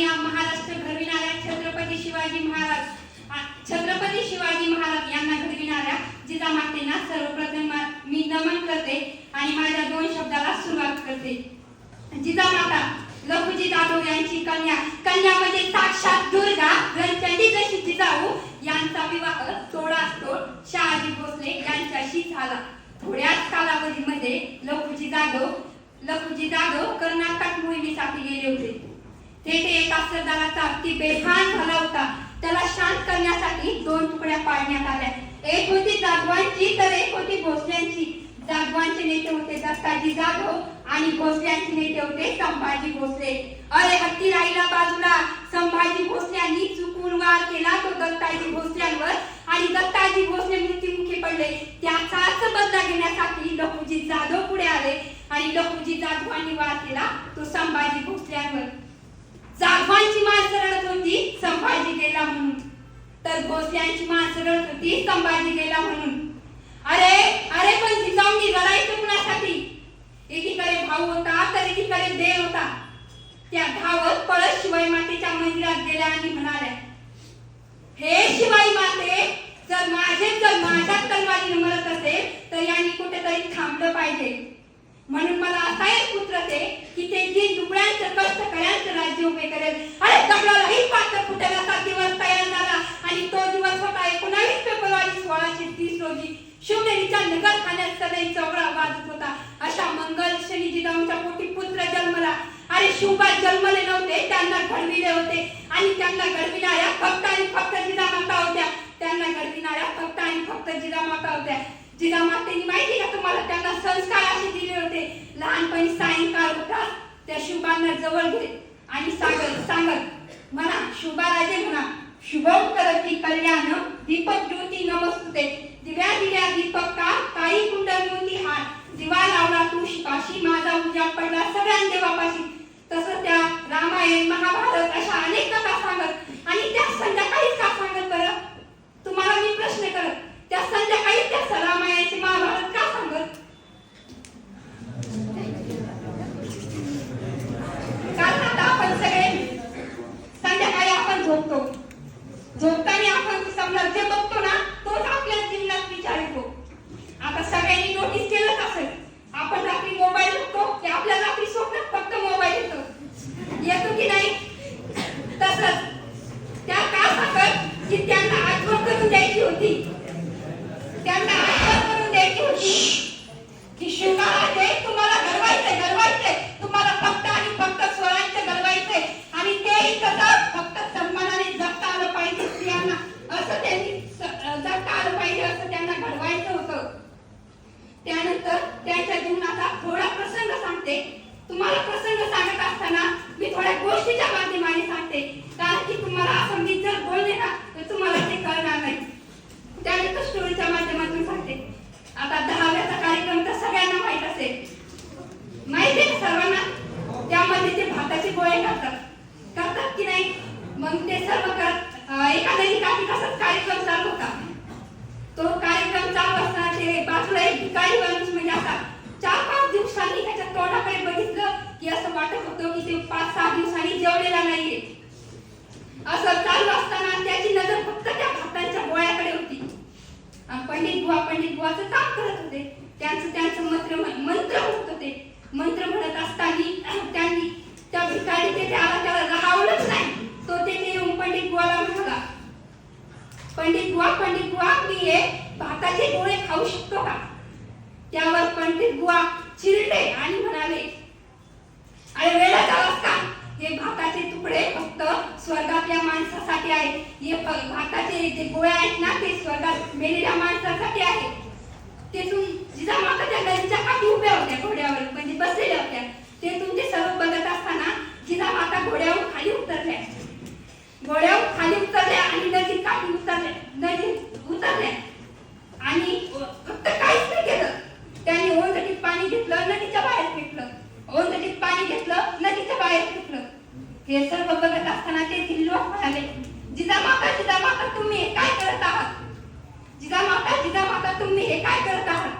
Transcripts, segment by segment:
आणि या महाराष्ट्र घडविणाऱ्या छत्रपती शिवाजी महाराज छत्रपती शिवाजी महाराज यांना घडविणाऱ्या जिजामातेंना सर्वप्रथम मी नमन करते आणि माझ्या दोन शब्दाला सुरुवात करते. जिजामाता लघुजी जाधव यांची कन्या कन्या म्हणजे साक्षात दुर्गा रणचंडी जशी जिजाऊ यांचा विवाह सोळा सोळ शहाजी भोसले यांच्याशी झाला. थोड्याच कालावधीमध्ये लघुजी जाधव लखुजी जाधव कर्नाटक मोहिमेसाठी गेले होते. तेथे एका सरदाराचा अगदी बेभान झाला होता. त्याला शांत करण्यासाठी दोन तुकड्या पाडण्यात आल्या. एक होती जाधवांची तर एक होती भोसल्यांची. जाधवांचे नेते होते दत्ताजी जाधव आणि भोसल्यांचे नेते होते संभाजी भोसले. अरे हत्ती राहिला बाजूला. संभाजी भोसल्यांनी चुकून वार केला तो दत्ताजी भोसल्यांवर आणि दत्ताजी भोसले मृत्युमुखी पडले. त्याचाच बदला घेण्यासाठी लखुजी जाधव पुढे आले आणि लखुजी जाधवांनी वार केला तो संभाजी भोसल्यांवर. जाधवांची माणसं रडत होती संभाजी गेला म्हणून. तर भोसल्यांची माणसं रडत होती संभाजी गेला म्हणून. अरे अरे पण जिजाऊंनी लढायचं कुणासाठी? एकीकडे भाऊ होता तर एकीकडे देव होता. त्या धावत पळत शिवाई मातेच्या मंदिरात गेल्या आणि म्हणाल्या हे शिवाई माते जर माझे जर माझ्या तलवारीने मरत असेल तर यांनी कुठेतरी थांबलं पाहिजे. म्हणून मला असा एक पुत्र ते की ते जी कऱ्यांचं उभे करेल. अरे दगडालाही पात्र फुटेल असा दिवस तयार झाला. आणि तो दिवस होता एकोणावीस फेब्रुवारी सोळाशे तीस रोजी. शिवनेरीच्या नगर ठाण्यात सदैव चौघडा वाजत होता. अशा मंगल शनी जिजाऊंच्या पोटी पुत्र जन्मला. अरे शिवबा जन्मले नव्हते त्यांना घडविले होते. आणि त्यांना घडविणाऱ्या फक्त आणि फक्त जिजामाता होत्या. त्यांना घडविणाऱ्या फक्त आणि फक्त जिजामाता होत्या. जिजामातेनी माहिती का तुम्हाला? त्यांना संस्कार असे दिले होते. लहानपणी सायंकाळ होता. त्या शिवबांना जवळ घेत आणि सांगत सांगत म्हणा शुभाराजे म्हणा शुभम करती कल्याण दीपक ज्योती नमस्तुते. दिव्या दिव्या दीपक का काही कुंडल ज्योती हार. दिवा लावला तू शिपाशी माझा उजाड पडला सगळ्या देवापाशी तसं त्या रामायण महाभारत अशा अनेक कथा सांगत आणि त्या संध्याकाळी का सांगत बरं तुम्हाला मी प्रश्न करत त्या संध्याकाळी त्या रामायणाचे महाभारत का सांगत कारण आता आपण सगळे संध्याकाळी आपण झोपतो झोपताना आपण समजा जे बघतो ना तोच आपल्या जीवनात विचार येतो. आता सगळ्यांनी नोटीस केलंच असेल. आपण रात्री मोबाईल बघतो की आपल्याला आपली स्वप्नात फक्त मोबाईल येतो. त्यानंतर त्यांच्या जीवनाचा थोडा प्रसंग सांगते. तुम्हाला प्रसंग सांगत असताना मी थोड्या गोष्टीच्या माध्यमाने सांगते. कारण की तुम्हाला असं मी जर बोलले ना तर तुम्हाला ते कळणार नाही. त्यानंतर स्टोरीच्या माध्यमातून सांगते. आता दहाव्याचा कार्यक्रम तर सगळ्यांना माहीत असेल. माहिती आहे सर्वांना? त्यामध्ये ते भाताचे गोळे करतात. करतात की नाही? मग ते सर्व करत एखाद्या ठिकाणी नदी कार्यक्रम चालू होता. तो कार्यक्रम चालू असताना ते बाजूला एक काही माणूस म्हणजे असा चार पाच दिवसांनी त्याच्या तोंडाकडे बघितलं की असं वाटत होतं की ते पाच सहा दिवसांनी जेवलेला नाहीये. असं चालू असताना त्याची नजर फक्त त्या भातांच्या गोळ्याकडे होती. पंडित बुवा पंडित बुवाचं काम करत होते. त्यांचं त्यांचं मंत्र मंत्र म्हणत होते. मंत्र म्हणत असताना त्यांनी त्या भिकारी तेथे आला त्याला राहावलंच नाही तो तेथे येऊन पंडित बुवाला म्हणाला पंडित बुवा पंडित बुवा मी हे भाताचे गोळे खाऊ शकतो का? त्यावर पंडित बुवा चिरले आणि म्हणाले अरे वेळा झालास का हे भाताचे तुकडे फक्त स्वर्गातल्या माणसासाठी आहे. हे भाताचे जे गोळे आहेत ना ते स्वर्गात मेलेल्या माणसासाठी आहे. तेथून जिजामाता नदीच्या काठी उभ्या होत्या घोड्यावर म्हणजे बसलेल्या होत्या तेथून ते सर्व बघत असताना जिजामाता घोड्यावर खाली उतरल्या घोड्यावर खाली उतरल्या आणि नदीत काठी उतरल्या नदीत उतरल्या आणि फक्त काहीच नाही केलं त्यांनी ओंजटीत पाणी घेतलं नदीच्या बाहेर फेकलं ओंजटीत पाणी घेतलं नदीच्या बाहेर फेकलं हे सर्व बघत असताना तेथील लोक म्हणाले जिजामाता जिजामाता तुम्ही हे काय करत आहात? जिजामाता जिजामाता तुम्ही हे काय करत आहात?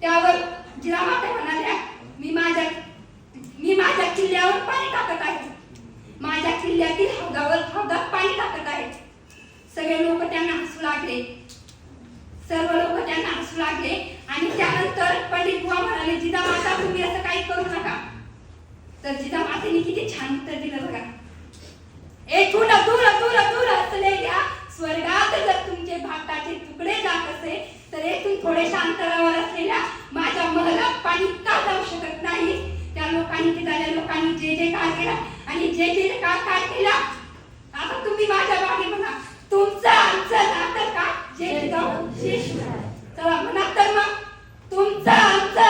त्यावर जिजामाता म्हणाल्या मी माझ्या मी माझ्या किल्ल्यावर पाणी टाकत आहे. माझ्या किल्ल्यातील हौदावर हौदात पाणी टाकत आहेत सगळे लोक त्यांना हसू लागले. सर्व लोक त्यांना हसू लागले आणि त्यानंतर पंडित बुवा म्हणाले जिजामाता तुम्ही असं काही करू नका. तर जिजामातेने किती छान उत्तर दिलं बघा. येथून अधूर अधूर अधूर असलेल्या स्वर्गात जर तुमचे भाताचे तुकडे जात असे तर येथून थोडेशा अंतरावर असलेल्या माझ्या महलात पाणी का जाऊ शकत नाही? त्या लोकांनी तिथल्या लोकांनी जे जे काय केलं आणि जे जे का काय केलं? आता तुम्ही माझ्या मागे बघा. तुमचं आमचं नातं का? जे जाऊ चला म्हणा तर मग तुमचं आमचं